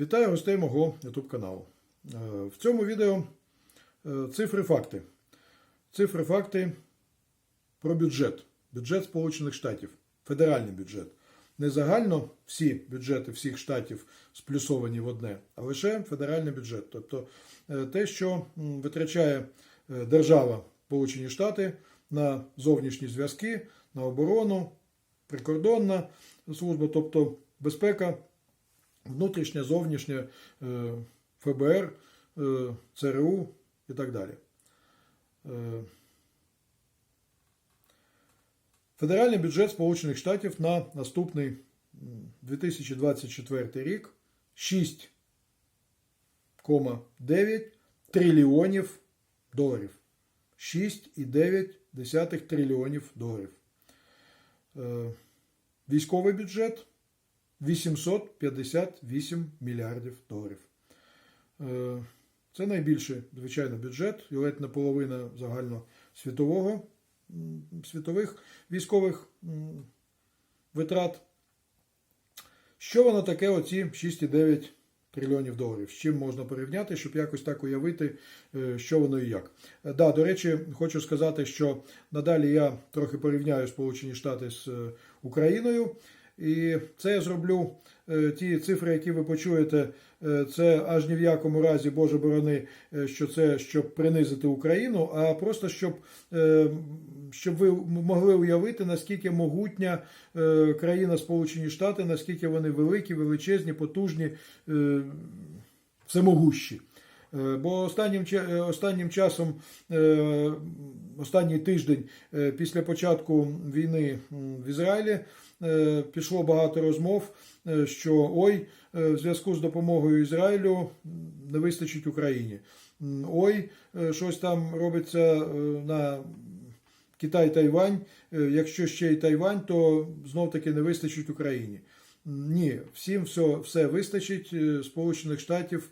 Вітаю гостей мого YouTube каналу. Е, В цьому відео е, цифри факти. Цифри факти про бюджет. Бюджет Сполучених Штатів, федеральний бюджет. Не загально всі бюджети всіх штатів сплюсовані в одне, а лише федеральний бюджет. Тобто е, те, що витрачає держава Сполучені Штати на зовнішні зв'язки, на оборону, прикордонна служба, тобто безпека внутрішнє, зовнішнє е, ФБР, е, ЦРУ і так далі. Е, Федеральний бюджет Сполучених Штатів на наступний 2024 рік 6,9 трильйонів доларів. 6,9 трильйонів доларів. Військовий бюджет 858 мільярдів доларів. Е, Це найбільший, звичайно, бюджет, і ледь не половина загальносвітового м, світових військових витрат. Що воно таке, оці 6,9 трильйонів доларів? З чим можна порівняти, щоб якось так уявити, е, що воно і як. Е, Да, до речі, хочу сказати, що надалі я трохи порівняю Сполучені Штати з Україною. І це я зроблю е, ті цифри, які ви почуєте, е, це аж ні в якому разі, Боже борони, е, що це щоб принизити Україну, а просто щоб, щоб ви могли уявити, наскільки могутня країна Сполучені Штати, наскільки вони великі, величезні, потужні, всемогущі. Е, Бо останнім, е, останнім часом, е, останній тиждень після початку війни в Ізраїлі пішло багато розмов, що ой, в зв'язку з допомогою Ізраїлю не вистачить Україні. Ой, щось там робиться на Китай-Тайвань. Якщо ще й Тайвань, то знов таки не вистачить Україні. Ні, всім все, все вистачить е, Сполучених Штатів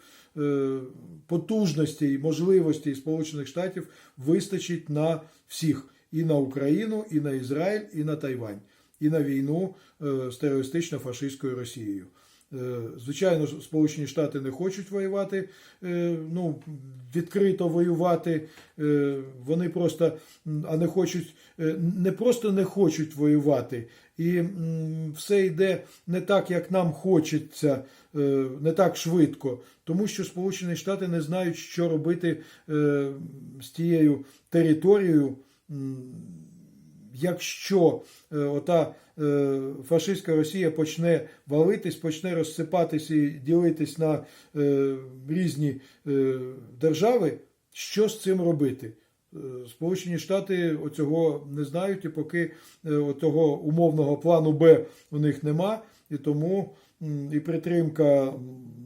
потужності і можливості Сполучених Штатів вистачить на всіх і на Україну, і на Ізраїль, і на Тайвань, і на війну е, з терористично-фашистською Росією. Е, Звичайно, Сполучені Штати не хочуть воювати, е, ну, відкрито воювати. е, Вони просто а не хочуть, не просто не хочуть воювати, і все йде не так, як нам хочеться, не так швидко, тому що Сполучені Штати не знають, що робити з тією територією. Якщо е, ота е, фашистська Росія почне валитись, почне розсипатись і ділитись на е, різні держави, що з цим робити? Сполучені Штати оцього не знають, і поки того умовного плану Б у них нема, і тому і підтримка м,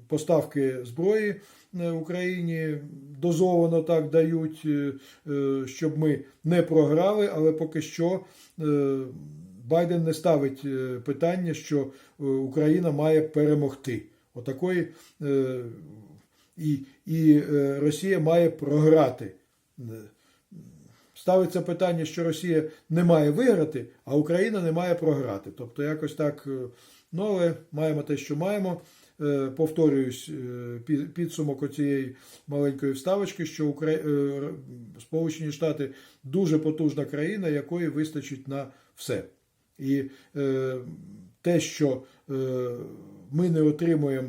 поставки зброї е, Україні дозовано так дають, е, е, щоб ми не програли, але поки що Байден не ставить питання, що Україна має перемогти. Отакої і, і Росія має програти. Ставиться питання, що Росія не має виграти, а Україна не має програти. Тобто, якось так. Ну, але маємо те, що маємо. Е, Повторююсь, е, підсумок оцієї маленької вставочки, що е, Сполучені Штати дуже потужна країна, якої вистачить на все. І те, що ми не отримуємо.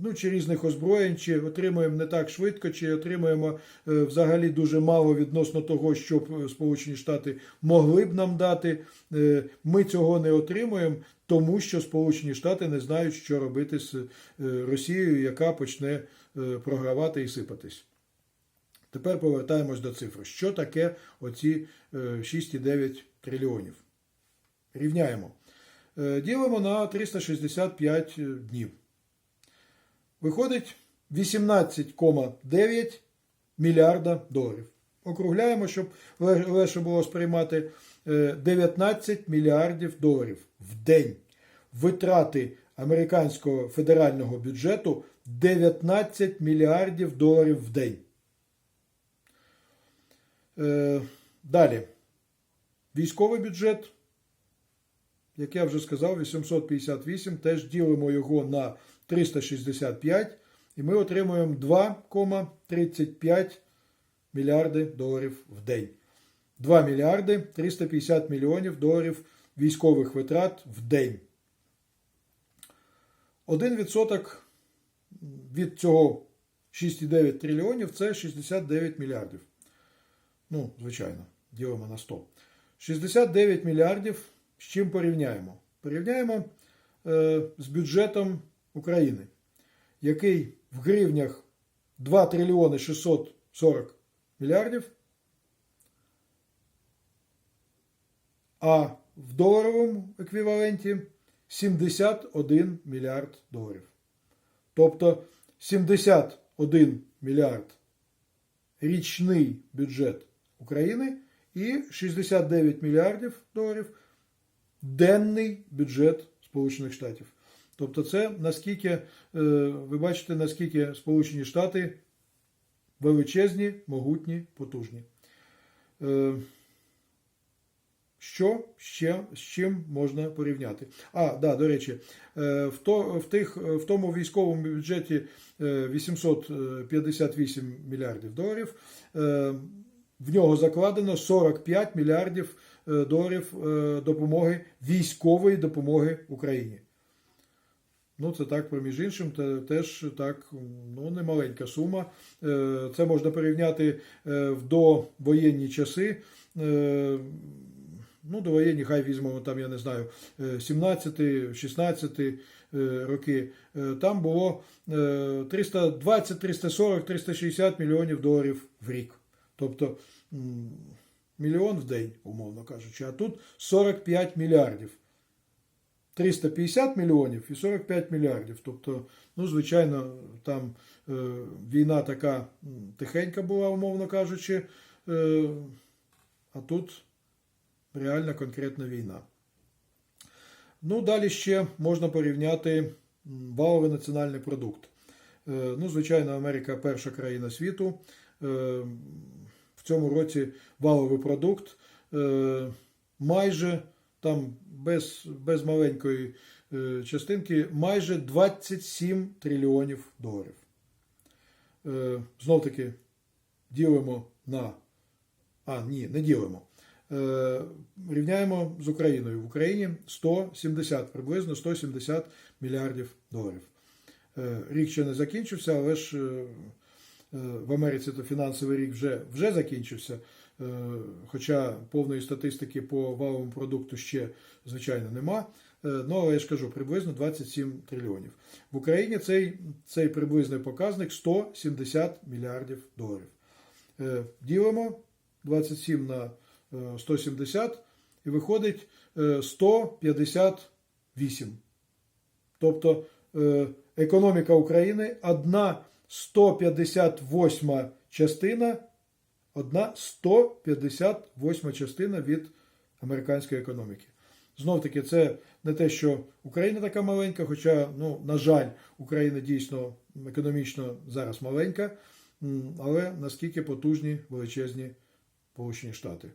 Ну, чи різних озброєнь, чи отримуємо не так швидко, чи отримуємо е, взагалі дуже мало відносно того, що е, Сполучені Штати могли б нам дати. Е, Ми цього не отримуємо, тому що Сполучені Штати не знають, що робити з Росією, яка почне програвати і сипатись. Тепер повертаємось до цифр. Що таке оці е, 6,9 трильйонів? Рівняємо. Ділимо на 365 днів. Виходить 18,9 мільярда доларів. Округляємо, щоб легше було сприймати е, 19 мільярдів доларів в день. Витрати американського федерального бюджету 19 мільярдів доларів в день. Е, Далі. Військовий бюджет як я вже сказав, 858, теж ділимо його на 365, і ми отримуємо 2,35 мільярди доларів в день. 2 мільярди 350 мільйонів доларів військових витрат в день. 1% від цього 6,9 трильйонів це 69 мільярдів. Ну, звичайно, ділимо на 100. 69 мільярдів з чим порівняємо? Порівняємо е, з бюджетом України, який в гривнях 2 трильйони 640 мільярдів, а в доларовому еквіваленті 71 мільярд доларів. Тобто 71 мільярд річний бюджет України і 69 мільярдів доларів денний бюджет Сполучених Штатів. Тобто, це наскільки е, ви бачите, наскільки Сполучені Штати величезні, могутні, потужні. Е, Що ще з чим можна порівняти? А, да, до речі, е, в, то, в, тих, в тому військовому бюджеті е, 858 мільярдів доларів. В нього закладено 45 мільярдів доларів допомоги військової допомоги Україні. Ну, це так, проміж іншим, те- теж так, ну, немаленька сума. Е, Це можна порівняти е, в довоєнні часи. Е, Ну, довоєнні, хай візьмемо там, я не знаю, 17-16 роки. Там було е, 320, 340, 360 мільйонів доларів в рік. Тобто мільйон в день, умовно кажучи. А тут 45 мільярдів. 350 мільйонів і 45 мільярдів. Тобто, ну, звичайно, там е, війна така тихенька була, умовно кажучи, е, а тут реальна конкретна війна. Ну, далі ще можна порівняти валовий національний продукт. Е, ну, звичайно, Америка перша країна світу. В цьому році валовий продукт майже там без, без маленької е, частинки майже 27 трильйонів доларів. Е, знов таки ділимо на. А, ні, не ділимо. Е, рівняємо з Україною. В Україні 170, приблизно 170 мільярдів доларів. Рік ще не закінчився, але ж в Америці то фінансовий рік вже, вже закінчився. Е, Хоча повної статистики по валовому продукту ще, звичайно, нема. Е, Ну, але я ж кажу, приблизно 27 трильйонів. В Україні цей, цей приблизний показник 170 мільярдів доларів. Е, Ділимо 27 на е, 170 і виходить е, 158. Тобто економіка України одна 158 частина, одна 158 частина від американської економіки. Знов таки, це не те, що Україна така маленька, хоча, ну, на жаль, Україна дійсно економічно зараз маленька, але наскільки потужні величезні Сполучені Штати.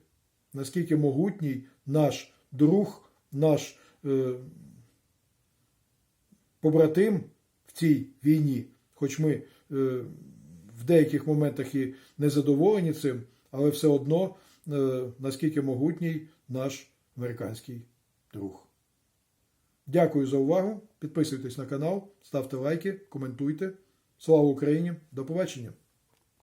Наскільки могутній наш друг, наш е, побратим в цій війні, хоч ми е, в деяких моментах і не задоволені цим, але все одно е, наскільки могутній наш американський друг. Дякую за увагу. Підписуйтесь на канал, ставте лайки, коментуйте. Слава Україні! До побачення!